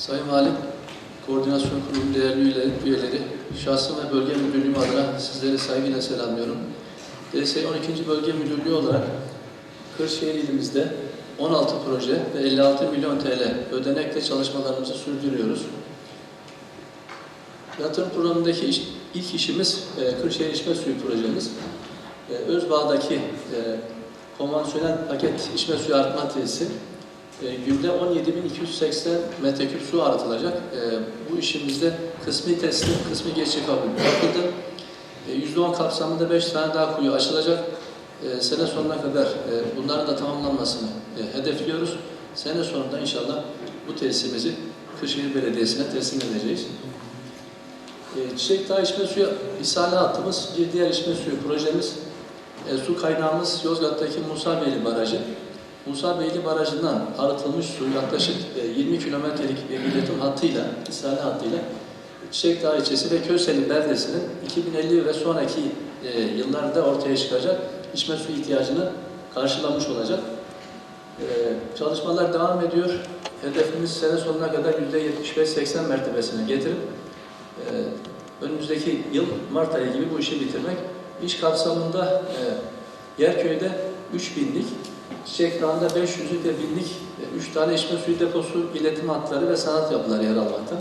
Sayın Valim, Koordinasyon Kurulu değerli üyeleri, şahsım ve bölge müdürlüğüm adına sizleri saygıyla selamlıyorum. DS 12. Bölge Müdürlüğü olarak Kırşehir ilimizde 16 proje ve 56 milyon TL ödenekle çalışmalarımızı sürdürüyoruz. Yatırım programındaki iş- ilk işimiz e, Kırşehir İçme Suyu projemiz. E, Özbağ'daki e, konvansiyonel paket içme suyu arıtma tesisi e, günde 17.280 metreküp su arıtılacak. E, bu işimizde kısmi teslim, kısmi geçici kabul yapıldı. E, %10 kapsamında 5 tane daha kuyu açılacak. E, sene sonuna kadar e, bunların da tamamlanmasını hedefliyoruz. Sene sonunda inşallah bu tesisimizi Kırşehir Belediyesi'ne teslim edeceğiz. Çiçek Dağı içme suyu ishale hattımız, bir diğer içme suyu projemiz. Su kaynağımız Yozgat'taki Musa Beyli Barajı. Musa Beyli Barajı'ndan arıtılmış su yaklaşık e, 20 kilometrelik bir iletim hattıyla, ishale hattıyla Çiçek Dağı ilçesi ve Köseli beldesinin 2050 ve sonraki e, yıllarda ortaya çıkacak içme suyu ihtiyacını karşılamış olacak. E, çalışmalar devam ediyor. Hedefimiz sene sonuna kadar %75-80 mertebesine getirip e, önümüzdeki yıl Mart ayı gibi bu işi bitirmek. İş kapsamında e, Yerköy'de 3000'lik, Çiçek Dağı'nda 500'lük ve 1000'lik 3 tane içme suyu deposu, iletim hatları ve sanat yapıları yer almakta.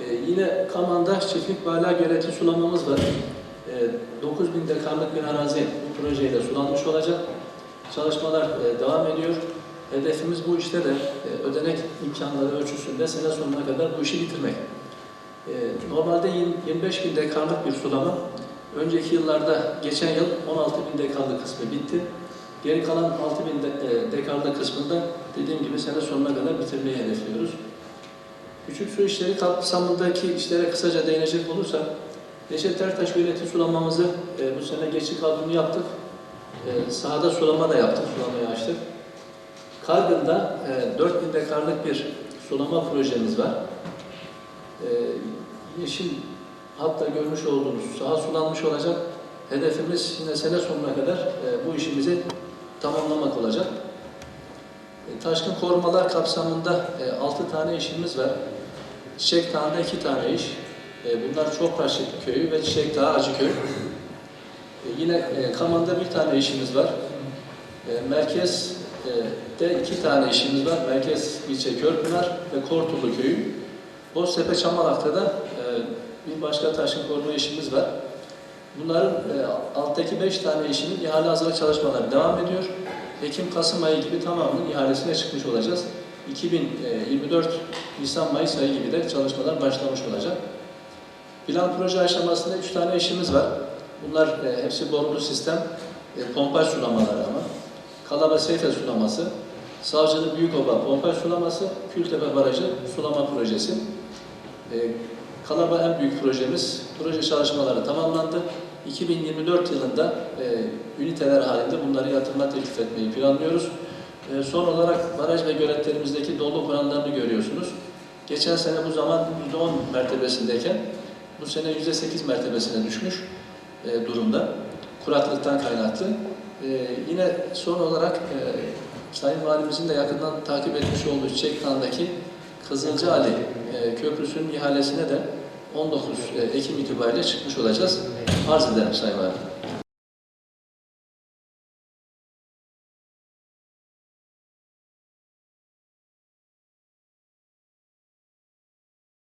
E, yine Kaman'da çiftlik bala göleti sulamamız var. E, 9000 dekarlık bir arazi bu projeyle sulanmış olacak. Çalışmalar e, devam ediyor. Hedefimiz bu işte de e, ödenek imkanları ölçüsünde sene sonuna kadar bu işi bitirmek. E, Normalde 25 bin dekarlık bir sulama. Önceki yıllarda, geçen yıl 16 bin dekarlık kısmı bitti. Geri kalan 6 bin de, e, dekarlık kısmında dediğim gibi sene sonuna kadar bitirmeyi hedefliyoruz. Küçük su işleri kapsamındaki işlere kısaca değinecek olursak, Neşet Ertaş göleti sulamamızı e, bu sene geçici kaldığını yaptık. E, sahada sulama da yaptık, sulamayı açtık. Kargın'da e, 4000 dekarlık bir sulama projemiz var. E, yeşil hatta görmüş olduğunuz saha sulanmış olacak. Hedefimiz yine sene sonuna kadar e, bu işimizi tamamlamak olacak. E, taşkın korumalar kapsamında e, 6 tane işimiz var. Çiçek Dağı'nda 2 tane iş. E, bunlar Çokbaşı Köyü ve Çiçek Dağı Acıköy. E, yine e, Kaman'da bir tane işimiz var. E, merkezde iki tane işimiz var. Merkez ilçe Körpınar ve Kortulu Köyü. Boztepe Çamalak'ta da e, bir başka taşkın koruma işimiz var. Bunların e, alttaki beş tane işinin ihale hazırlık çalışmaları devam ediyor. Ekim-Kasım ayı gibi tamamının ihalesine çıkmış olacağız. 2024 Nisan-Mayıs ayı gibi de çalışmalar başlamış olacak. Plan proje aşamasında üç tane işimiz var. Bunlar e, hepsi borulu sistem, e, pompaj sulamaları ama. Kalaba Seyfe sulaması, Savcılı Büyükova pompaj sulaması, Kültepe Barajı sulama projesi. E, Kalaba en büyük projemiz. Proje çalışmaları tamamlandı. 2024 yılında e, üniteler halinde bunları yatırıma teklif etmeyi planlıyoruz. E, son olarak baraj ve göletlerimizdeki doluluk oranlarını görüyorsunuz. Geçen sene bu zaman %10 mertebesindeyken bu sene %8 mertebesine düşmüş e, durumda. Kuraklıktan kaynaklı. E, yine son olarak e, Sayın Valimizin de yakından takip etmiş olduğu Çiçek Dağı'ndaki Kızılcaali e, Köprüsü'nün ihalesine de 19 Ekim itibariyle çıkmış olacağız. Arz ederim Sayın Valim.